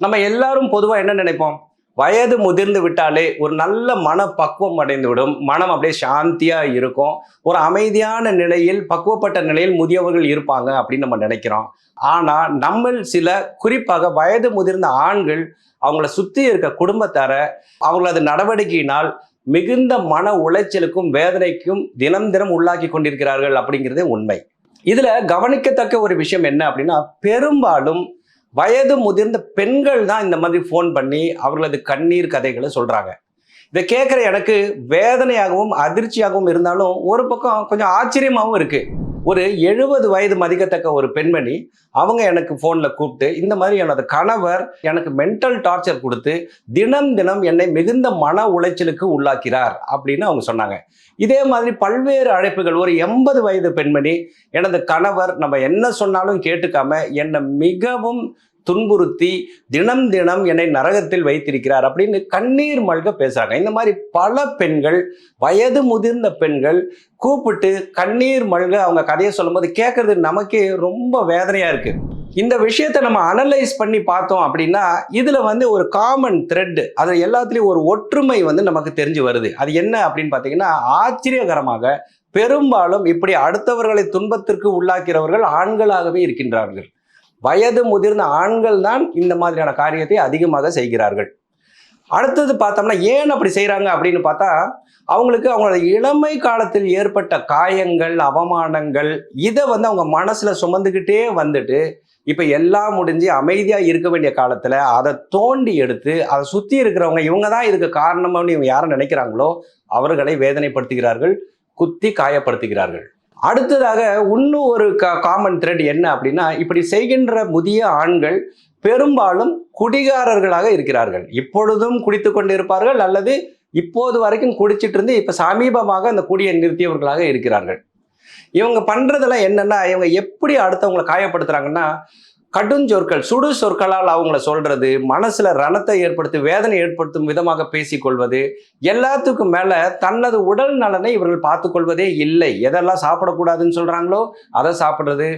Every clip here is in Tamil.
நம்ம எல்லாரும் பொதுவாக என்ன நினைப்போம்? வயது முதிர்ந்து விட்டாலே ஒரு நல்ல மன பக்குவம் அடைந்து விடும் மனம் அப்படியே சாந்தியா இருக்கும். ஒரு அமைதியான நிலையில் பக்குவப்பட்ட நிலையில் முதியவர்கள் இருப்பாங்க அப்படின்னு நம்ம நினைக்கிறோம். ஆனா நம்ம சில குறிப்பாக வயது முதிர்ந்த ஆண்கள் அவங்கள சுத்தி இருக்க குடும்பத்தார அவங்களது நடவடிக்கையினால் மிகுந்த மன உளைச்சலுக்கும் வேதனைக்கும் தினம் தினம் உள்ளாக்கி கொண்டிருக்கிறார்கள் அப்படிங்கிறதே உண்மை. இதுல கவனிக்கத்தக்க ஒரு விஷயம் என்ன அப்படின்னா பெரும்பாலும் வயது முதிர்ந்த பெண்கள் தான் இந்த மாதிரி ஃபோன் பண்ணி அவர்களது கண்ணீர் கதைகளை சொல்கிறாங்க இதை கேட்குற எனக்கு வேதனையாகவும் அதிர்ச்சியாகவும் இருந்தாலும் ஒரு பக்கம் கொஞ்சம் ஆச்சரியமாகவும் இருக்குது ஒரு எழுபது வயது மதிக்கத்தக்க ஒரு பெண்மணி அவங்க எனக்கு ஃபோனில் கூப்பிட்டு இந்த மாதிரி எனது கணவர் எனக்கு மென்டல் டார்ச்சர் கொடுத்து தினம் தினம் என்னை மிகுந்த மன உளைச்சலுக்கு உள்ளாக்கிறார் அப்படின்னு அவங்க சொன்னாங்க. இதே மாதிரி பல்வேறு அழைப்புகள் ஒரு எண்பது வயது பெண்மணி எனது கணவர் நம்ம என்ன சொன்னாலும் கேட்டுக்காம என்னை மிகவும் துன்புறுத்தி தினம் தினம் என்னை நரகத்தில் வைத்திருக்கிறார் அப்படின்னு கண்ணீர் மல்க பேசுறாங்க. இந்த மாதிரி பல பெண்கள் வயது முதிர்ந்த பெண்கள் கூப்பிட்டு கண்ணீர் மல்க அவங்க கதையை சொல்லும்போது கேட்கறது நமக்கே ரொம்ப வேதனையா இருக்கு. இந்த விஷயத்தை நம்ம அனலைஸ் பண்ணி பார்த்தோம் அப்படின்னா இதுல வந்து ஒரு காமன் த்ரெட் அது எல்லாத்துலேயும் ஒரு ஒற்றுமை வந்து நமக்கு தெரிஞ்சு வருது. அது என்ன அப்படின்னு பார்த்தீங்கன்னா ஆச்சரியகரமாக பெரும்பாலும் இப்படி அடுத்தவர்களை துன்பத்திற்கு உள்ளாக்கிறவர்கள் ஆண்களாகவே இருக்கின்றார்கள். வயது முதிர்ந்த ஆண்கள் தான் இந்த மாதிரியான காரியத்தை அதிகமாக செய்கிறார்கள். அடுத்தது பார்த்தோம்னா ஏன் அப்படி செய்கிறாங்க அப்படின்னு பார்த்தா அவங்களுக்கு அவங்களோட இளமை காலத்தில் ஏற்பட்ட காயங்கள் அவமானங்கள் இதை வந்து அவங்க மனசில் சுமந்துக்கிட்டே வந்துட்டு இப்போ எல்லாம் முடிஞ்சு அமைதியாக இருக்க வேண்டிய காலத்தில் அதை தோண்டி எடுத்து அதை சுற்றி இருக்கிறவங்க இவங்க தான் இதுக்கு காரணம்னு இவங்க யாரை நினைக்கிறாங்களோ அவர்களை வேதனைப்படுத்துகிறார்கள் குத்தி காயப்படுத்துகிறார்கள். அடுத்ததாக இன்னும் ஒரு காமன் த்ரெட் என்ன அப்படின்னா இப்படி செய்கின்ற முதிய ஆண்கள் பெரும்பாலும் குடிகாரர்களாக இருக்கிறார்கள். இப்பொழுதும் குடித்து கொண்டிருப்பார்கள் அல்லது இப்போது வரைக்கும் குடிச்சிட்டு இருந்து இப்போ சமீபமாக அந்த குடியை நிறுத்தியவர்களாக இருக்கிறார்கள். இவங்க பண்ணுறதெல்லாம் என்னென்னா இவங்க எப்படி அடுத்தவங்களை காயப்படுத்துகிறாங்கன்னா கடுஞ்சொற்கள் சுடு சொற்களால் அவங்கள சொல்றது மனசுல ரணத்தை ஏற்படுத்தி வேதனை ஏற்படுத்தும் விதமாக பேசிக்கொள்வது எல்லாத்துக்கும் மேல தனது உடல் நலனை இவர்கள் பார்த்துக்கொள்வதே இல்லை. எதெல்லாம் சாப்பிடக்கூடாதுன்னு சொல்றாங்களோ அதை சாப்பிடுறது.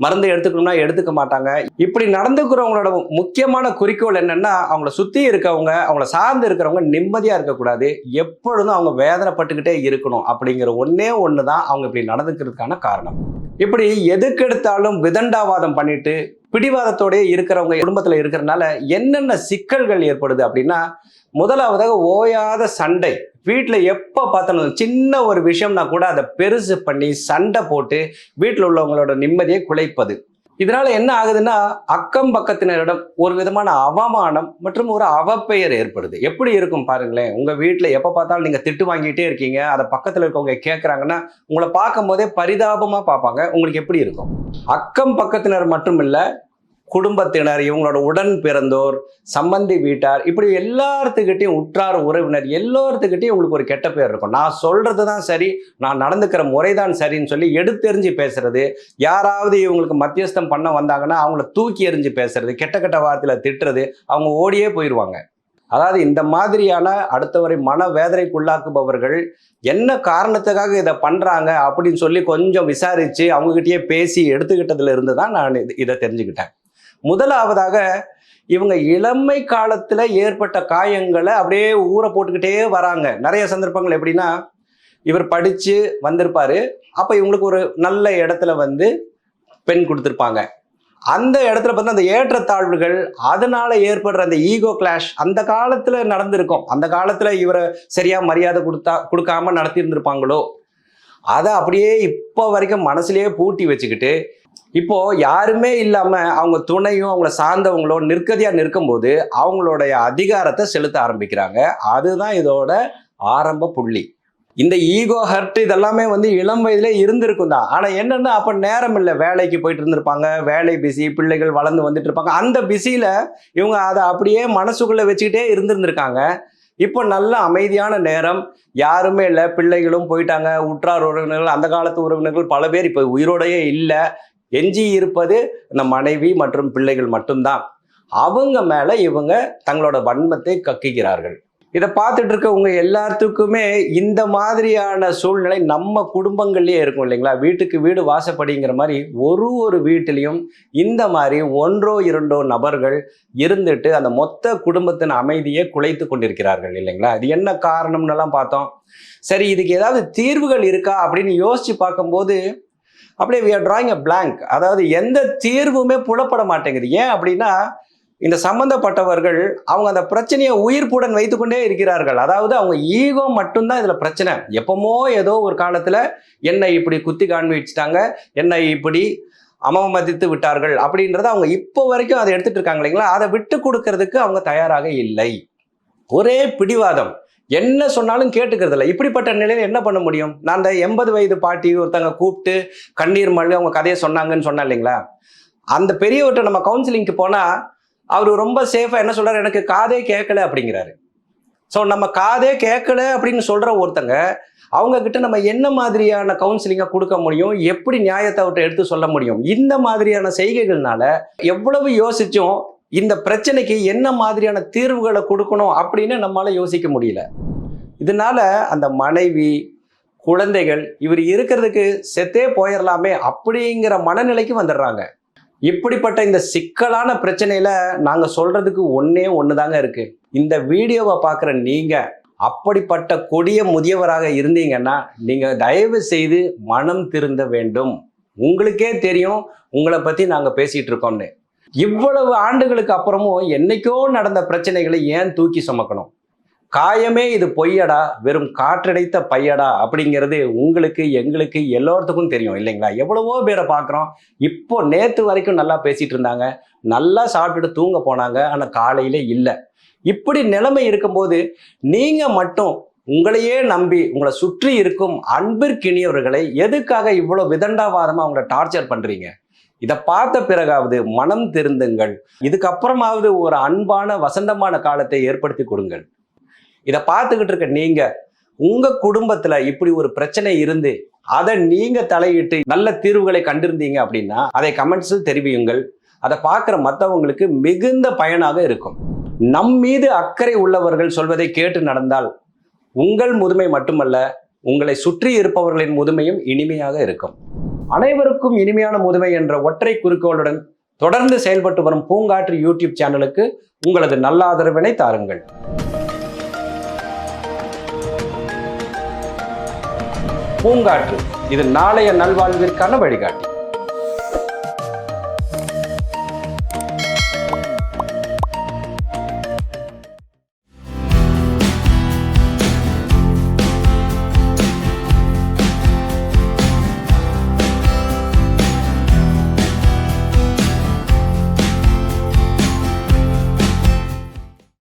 மருந்து எடுத்துக்கணும்னா எடுத்துக்க மாட்டாங்க. இப்படி நடந்துக்கிறவங்களோட முக்கியமான குறிக்கோள் என்னன்னா அவங்கள சுத்தி இருக்கவங்க அவங்கள சார்ந்து இருக்கிறவங்க நிம்மதியா இருக்கக்கூடாது. எப்பொழுதும் அவங்க வேதனைப்பட்டுக்கிட்டே இருக்கணும். அப்படிங்கிற ஒன்னே ஒன்று தான் அவங்க இப்படி நடந்துக்கிறதுக்கான காரணம். இப்படி எதுக்கெடுத்தாலும் விதண்டாவாதம் பண்ணிட்டு பிடிவாதத்தோடய இருக்கிறவங்க குடும்பத்தில் இருக்கிறனால என்னென்ன சிக்கல்கள் ஏற்படுது அப்படின்னா முதலாவதாக ஓயாத சண்டை. வீட்டில் எப்போ பார்த்தாலும் சின்ன ஒரு விஷயம்னா கூட அதை பெருசு பண்ணி சண்டை போட்டு வீட்டில் உள்ளவங்களோட நிம்மதியை குலைப்பது. இதனால என்ன ஆகுதுன்னா அக்கம் பக்கத்தினரிடம் ஒரு விதமான அவமானம் மற்றும் ஒரு அவப்பெயர் ஏற்படுது. எப்படி இருக்கும் பாருங்களேன். உங்க வீட்டில் எப்போ பார்த்தாலும் நீங்க திட்டு வாங்கிட்டே இருக்கீங்க. அதை பக்கத்தில் இருக்கவங்க கேட்குறாங்கன்னா உங்களை பார்க்கும் போதே பரிதாபமா பார்ப்பாங்க. உங்களுக்கு எப்படி இருக்கும்? அக்கம் பக்கத்தினர் மட்டும் இல்லை குடும்பத்தினர் இவங்களோட உடன் பிறந்தோர் சம்பந்தி வீட்டார் இப்படி எல்லாத்துக்கிட்டையும் உற்றார் உறவினர் எல்லாத்துக்கிட்டையும் உங்களுக்கு ஒரு கெட்ட பேர் இருக்கும். நான் சொல்றது தான் சரி நான் நடந்துக்கிற முறைதான் சரின்னு சொல்லி எடுத்தெறிஞ்சு பேசுறது. யாராவது இவங்களுக்கு மத்தியஸ்தம் பண்ண வந்தாங்கன்னா அவங்கள தூக்கி எறிஞ்சு பேசுறது கெட்ட கெட்ட வார்த்தையில திட்டுறது அவங்க ஓடியே போயிடுவாங்க அதாவது இந்த மாதிரியான அடுத்தவரை மன வேதனைக்குள்ளாக்குபவர்கள் என்ன காரணத்துக்காக இதை பண்றாங்க அப்படின்னு சொல்லி கொஞ்சம் விசாரிச்சு அவங்ககிட்டயே பேசி எடுத்துக்கிட்டதுல இருந்து தான் நான் இது- இதை தெரிஞ்சுக்கிட்டேன். முதலாவதாக இவங்க இளமை காலத்துல ஏற்பட்ட காயங்களை அப்படியே ஊற போட்டுக்கிட்டே வராங்க. நிறைய சந்தர்ப்பங்கள் எப்படின்னா இவர் படிச்சு வந்திருப்பாரு. அப்ப இவங்களுக்கு ஒரு நல்ல இடத்துல வந்து பெண் கொடுத்துருப்பாங்க. அந்த இடத்துல பார்த்தா அந்த ஏற்றத்தாழ்வுகள் அதனால ஏற்படுற அந்த ஈகோ கிளாஷ் அந்த காலத்துல நடந்திருக்கும். அந்த காலத்துல இவரை சரியா மரியாதை கொடுத்தா கொடுக்காம நடத்தி இருந்திருப்பாங்களோ அதை அப்படியே இப்போ வரைக்கும் மனசுலயே பூட்டி வச்சுக்கிட்டு இப்போ யாருமே இல்லாம அவங்க துணையும் அவங்கள சார்ந்தவங்களோ நிற்கதியா நிற்கும்போது அவங்களுடைய அதிகாரத்தை செலுத்த ஆரம்பிக்கிறாங்க. அதுதான் இதோட ஆரம்ப புள்ளி. இந்த ஈகோ ஹர்ட் இதெல்லாமே வந்து இளம் வயதிலே இருந்திருக்கும் தான். ஆனா என்னன்னா அப்ப நேரம் இல்லை. வேலைக்கு போயிட்டு இருந்திருப்பாங்க. வேலை பிஸி பிள்ளைகள் வளர்ந்து வந்துட்டு இருப்பாங்க. அந்த பிஸியில இவங்க அதை அப்படியே மனசுக்குள்ள வச்சுக்கிட்டே இருந்திருந்திருக்காங்க. இப்போ நல்ல அமைதியான நேரம். யாருமே இல்லை. பிள்ளைகளும் போயிட்டாங்க. உற்றார் உறவினர்கள் அந்த காலத்து உறவினர்கள் பல பேர் இப்போ உயிரோடையே இல்லை. எஞ்சி இருப்பது இந்த மனைவி மற்றும் பிள்ளைகள் மட்டும்தான். அவங்க மேலே இவங்க தங்களோட வன்மத்தை கக்குகிறார்கள். இதை பார்த்துட்டு இருக்க உங்க எல்லாத்துக்குமே இந்த மாதிரியான சூழ்நிலை நம்ம குடும்பங்கள்லேயே இருக்கும் இல்லைங்களா? வீட்டுக்கு வீடு வாசப்படிங்கிற மாதிரி ஒரு ஒரு வீட்டிலையும் இந்த மாதிரி ஒன்றோ இரண்டோ நபர்கள் இருந்துட்டு அந்த மொத்த குடும்பத்தின் அமைதியை குலைத்து கொண்டிருக்கிறார்கள் இல்லைங்களா? அது என்ன காரணம்னு எல்லாம் பார்த்தோம். சரி இதுக்கு ஏதாவது தீர்வுகள் இருக்கா அப்படின்னு யோசிச்சு பார்க்கும்போது அப்படியே we are drawing a blank அதாவது எந்த தீர்வுமே புலப்பட மாட்டேங்குது. ஏன் அப்படின்னா இந்த சம்பந்தப்பட்டவர்கள் அவங்க அந்த பிரச்சனையை உயிர்ப்புடன் வைத்துக்கொண்டே இருக்கிறார்கள். அதாவது அவங்க ஈகோ மட்டும்தான் இதில் பிரச்சனை. எப்பமோ ஏதோ ஒரு காலத்தில் என்னை இப்படி குத்தி காண்பிச்சிட்டாங்க என்னை இப்படி அமமதித்து விட்டார்கள் அப்படின்றத அவங்க இப்போ வரைக்கும் அதை எடுத்துட்டு இருக்காங்க இல்லைங்களா? அதை விட்டு கொடுக்கறதுக்கு அவங்க தயாராக இல்லை. ஒரே பிடிவாதம். என்ன சொன்னாலும் கேட்டுக்கிறது இல்லை இப்படிப்பட்ட நிலையில் என்ன பண்ண முடியும்? நான் அந்த எண்பது வயது பாட்டி ஒருத்தங்க கூப்பிட்டு கண்ணீர் மழை அவங்க கதையை சொன்னாங்கன்னு சொன்னேன் இல்லைங்களா? அந்த பெரியவர்கிட்ட நம்ம கவுன்சிலிங்க்கு போனால் அவர் ரொம்ப சேஃபாக என்ன சொல்கிறார் எனக்கு காதே கேட்கல அப்படிங்கிறாரு. ஸோ நம்ம காதே கேட்கல அப்படின்னு சொல்கிற ஒருத்தங்க அவங்க கிட்ட நம்ம என்ன மாதிரியான கவுன்சிலிங்கை கொடுக்க முடியும்? எப்படி நியாயத்தை அவர்கிட்ட எடுத்து சொல்ல முடியும்? இந்த மாதிரியான செய்கைகள்னால எவ்வளவு யோசிச்சும் இந்த பிரச்சனைக்கு என்ன மாதிரியான தீர்வுகளை கொடுக்கணும் அப்படின்னு நம்மளால யோசிக்க முடியல. இதனால அந்த மனைவி குழந்தைகள் இவர் இருக்கிறதுக்கு செத்தே போயிடலாமே அப்படிங்கிற மனநிலைக்கு வந்துடுறாங்க. இப்படிப்பட்ட இந்த சிக்கலான பிரச்சனையில நாங்க சொல்றதுக்கு ஒன்னே ஒண்ணுதாங்க இருக்கு. இந்த வீடியோவை பார்க்குற நீங்க அப்படிப்பட்ட கொடிய முதியவராக இருந்தீங்கன்னா நீங்க தயவு செய்து மனம் திருந்த வேண்டும். உங்களுக்கே தெரியும் உங்களை பத்தி நாங்க பேசிட்டு இருக்கோம்னு. இவ்வளவு ஆண்டுகளுக்கு அப்புறமும் என்னைக்கோ நடந்த பிரச்சனைகளை ஏன் தூக்கி சுமக்கணும்? காயமே இது பொய்யடா வெறும் காற்றடைத்த பையடா அப்படிங்கிறது உங்களுக்கு எங்களுக்கு எல்லோருத்துக்கும் தெரியும் இல்லைங்களா? எவ்வளவோ பேரை பார்க்குறோம். இப்போ நேற்று வரைக்கும் நல்லா பேசிட்டு இருந்தாங்க. நல்லா சாப்பிட்டுட்டு தூங்க போனாங்க. ஆனால் காலையில இல்லை. இப்படி நிலைமை இருக்கும்போது நீங்க மட்டும் உங்களையே நம்பி உங்களை சுற்றி இருக்கும் அன்பிற்கினியவர்களை எதுக்காக இவ்வளோ விதண்டாவாதமாக அவங்கள டார்ச்சர் பண்ணுறீங்க இதை பார்த்த பிறகாவது மனம் திருந்துங்கள். இதுக்கப்புறமாவது ஒரு அன்பான வசந்தமான காலத்தை ஏற்படுத்தி கொடுங்கள். இதை பார்த்துக்கிட்டு இருக்க நீங்க உங்க குடும்பத்துல இப்படி ஒரு பிரச்சனை இருந்து அதை நீங்க தலையிட்டு நல்ல தீர்வுகளை கண்டிருந்தீங்க அப்படின்னா அதை கமெண்ட்ஸில் தெரிவியுங்கள். அதை பார்க்குற மற்றவங்களுக்கு மிகுந்த பயனாக இருக்கும். நம் மீது அக்கறை உள்ளவர்கள் சொல்வதை கேட்டு நடந்தால் உங்கள் முதுமை மட்டுமல்ல உங்களை சுற்றி இருப்பவர்களின் முதுமையும் இனிமையாக இருக்கும். அனைவருக்கும் இனிமையான முதுமை என்ற ஒற்றை குறிக்கோளுடன் தொடர்ந்து செயல்பட்டு வரும் பூங்காற்று யூடியூப் சேனலுக்கு உங்களது நல்ல ஆதரவினை தாருங்கள். பூங்காற்று இது நாளைய நல்வாழ்விற்கான வழிகாட்டி.